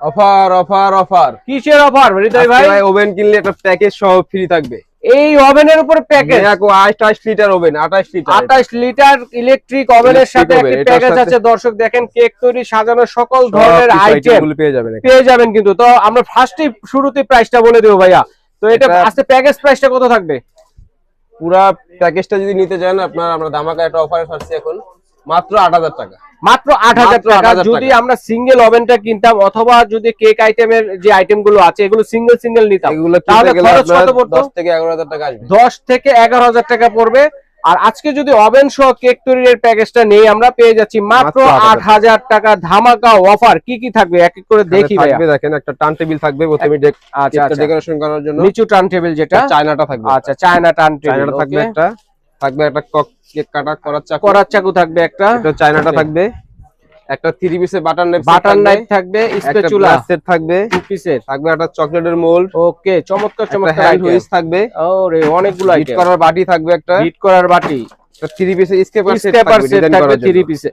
Offer offer offer কিসের offer হৃদয় ভাই? ভাই ওভেন কিনলে একটা প্যাকেজ সহ ফ্রি থাকবে। এই ওভেনের উপর প্যাকেজ দেখো 28 লিটার ওভেন 28 লিটার আঠাশ লিটার ইলেকট্রিক ওভেনের সাথে একটি প্যাকেজ আছে। দর্শক দেখেন কেক তৈরি সাজানো সকল ধরনের আইটেম পেয়ে যাবেন পেয়ে যাবেন কিন্তু। তো আমরা ফার্স্টে শুরুতে প্রাইসটা বলে দেবো ভাইয়া। তো এটা আজকে প্যাকেজ প্রাইসটা কত থাকবে? পুরা প্যাকেজটা যদি নিতে চান আপনার আমরা দামাকা একটা অফারে ছাড়ছি এখন। মাত্র 8000 টাকা। মাত্র আট হাজার টাকা। যদি আমরা সিঙ্গেল ওভেনটা কিনতাম অথবা যদি কেক আইটেমের যে আইটেমগুলো আছে এগুলো সিঙ্গেল সিঙ্গেল নিতাম তাহলে খরচ কত পড়তো? 10 থেকে 11000 টাকা আসবে। দশ থেকে এগারো হাজার টাকা পড়বে। আর আজকে যদি ওভেন সহ কেক তৈরির প্যাকেজটা নেই আমরা পেয়ে যাচ্ছি মাত্র আট হাজার টাকা। ধামাকা অফার কি কি থাকবে? এক এক করে দেখি দেখেন একটা টার্ন টেবিল থাকবে প্রথমে আচ্ছা আচ্ছা। ডেকোরেশন করার জন্য। নিচু টার্ন টেবিল যেটা চায়নাটা থাকবে। আচ্ছা চায়না টার্ন টেবিল থাকবে একটা। থাকবে একটা কক কেক কাটা করার চাকু। করার চাকু থাকবে একটা। এটা চায়নাটা থাকবে। একটা থ্রি পিসের বাটার নাইফ বাটার নাইফ থাকবে। গ্লাস সেট থাকবে। টু পিসের থাকবে একটা চকলেটের মোল্ড ওকে চমৎকার চমৎকার হ্যান্ড আইটেম হুইস থাকবে। ওরে অনেকগুলো হিট করার বাটি থাকবে একটা। হিট করার বাটি। থ্রি পিসের স্কেপার সেট থাকবে থ্রি পিসে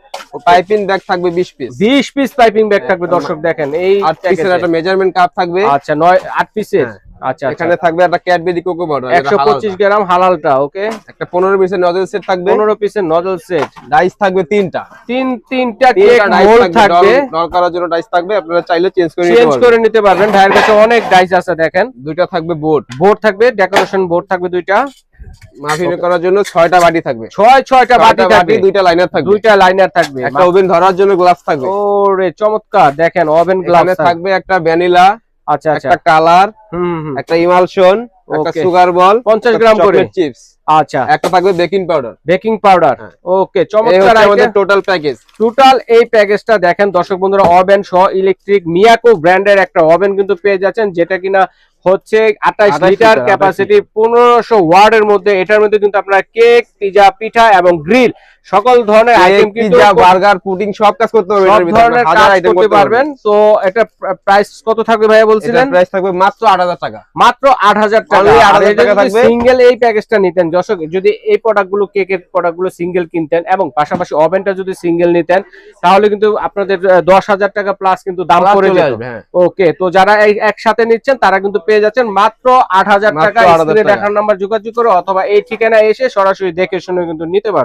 পাইপিং ব্যাগ থাকবে 20 পিস 20 পিস পাইপিং ব্যাগ থাকবে দর্শক দেখেন এই আট পিসের একটা মেজারমেন্ট কাপ থাকবে। আচ্ছা নয় আট পিসের হ্যাঁ। আচ্ছা এখানে এখানে থাকবে একটা ক্যাডবেরি কোকো পাউডার একশো পঁচিশ গ্রাম হালালটা ওকে? একটা 15 পিসের নজল সেট থাকবে। পনেরো পিসের নজল সেট ডাইস থাকবে তিনটা। তিন তিনটা কেক মোল্ড থাকবে থাকবে। জন্য ডাইস থাকবে আপনারা চাইলে চেঞ্জ করে নিতে চেঞ্জ পারবেন। করে নিতে পারবেন। ভাইয়ের কাছে অনেক ডাইস আছে দেখেন। দুইটা থাকবে বোর্ড বোর্ড থাকবে ডেকোরেশন বোর্ড থাকবে দুইটা। মাফিন করার জন্য ছয়টা বাটি থাকবে। ছয় ছয়টা বাটি থাকবে। দুইটা লাইনার থাকবে। দুইটা লাইনার থাকবে। একটা ওভেন ধরার জন্য গ্লাস থাকবে। ওরে চমৎকার। দেখেন ওভেন গ্লাস থাকবে। একটা ভ্যানিলা আচ্ছা আচ্ছা। একটা কালার একটা ইমালশন একটা সুগার বল 50 গ্রাম করে। চিপস আচ্ছা। একটা থাকবে baking powder baking powder. Okay এই চমৎকার আমাদের টোটাল প্যাকেজ টোটাল এই প্যাকেজটা দেখেন দর্শক বন্ধুরা ওভেন সহ ইলেকট্রিক মিয়াকো ব্র্যান্ডের একটা ওভেন কিন্তু পেয়ে যাচ্ছেন যেটা কিনা হচ্ছে আঠাশ 28 লিটার লিটার, ক্যাপাসিটি মধ্যে। এটার মধ্যে কিন্তু আপনারা কেক পিজা পিঠা এবং গ্রিল সকল ধরনের আইটেম কিন্তু বার্গার পুডিং সব কাজ করতে পারবেন সব ধরনের কাজ করতে পারবেন। তো এটা প্রাইস কত থাকবে ভাইয়া বলছিলেন? প্রাইস থাকবে মাত্র 8000 টাকা। মাত্র আট হাজার টাকা। Only 8,000 টাকা থাকবে। সিঙ্গেল এই প্যাকেজটা নিতেন দর্শক যদি এই প্রোডাক্টগুলো কেকের প্রোডাক্টগুলো সিঙ্গেল কিনতেন এবং পাশাপাশি ওভেনটা যদি সিঙ্গেল নিতেন তাহলে কিন্তু আপনাদের দশ হাজার টাকা প্লাস কিন্তু দাম পড়ে যেত। আসবে, হ্যাঁ। ওকে তো যারা এই একসাথে নিচ্ছেন তারা কিন্তু পেয়ে যাচ্ছেন মাত্র আট হাজার মাত্র টাকা। 8,000 স্ক্রিনে দেখার নাম্বার যোগাযোগ করে অথবা এই ঠিকানায় এসে সরাসরি দেখে শুনে কিন্তু নিতে পারবেন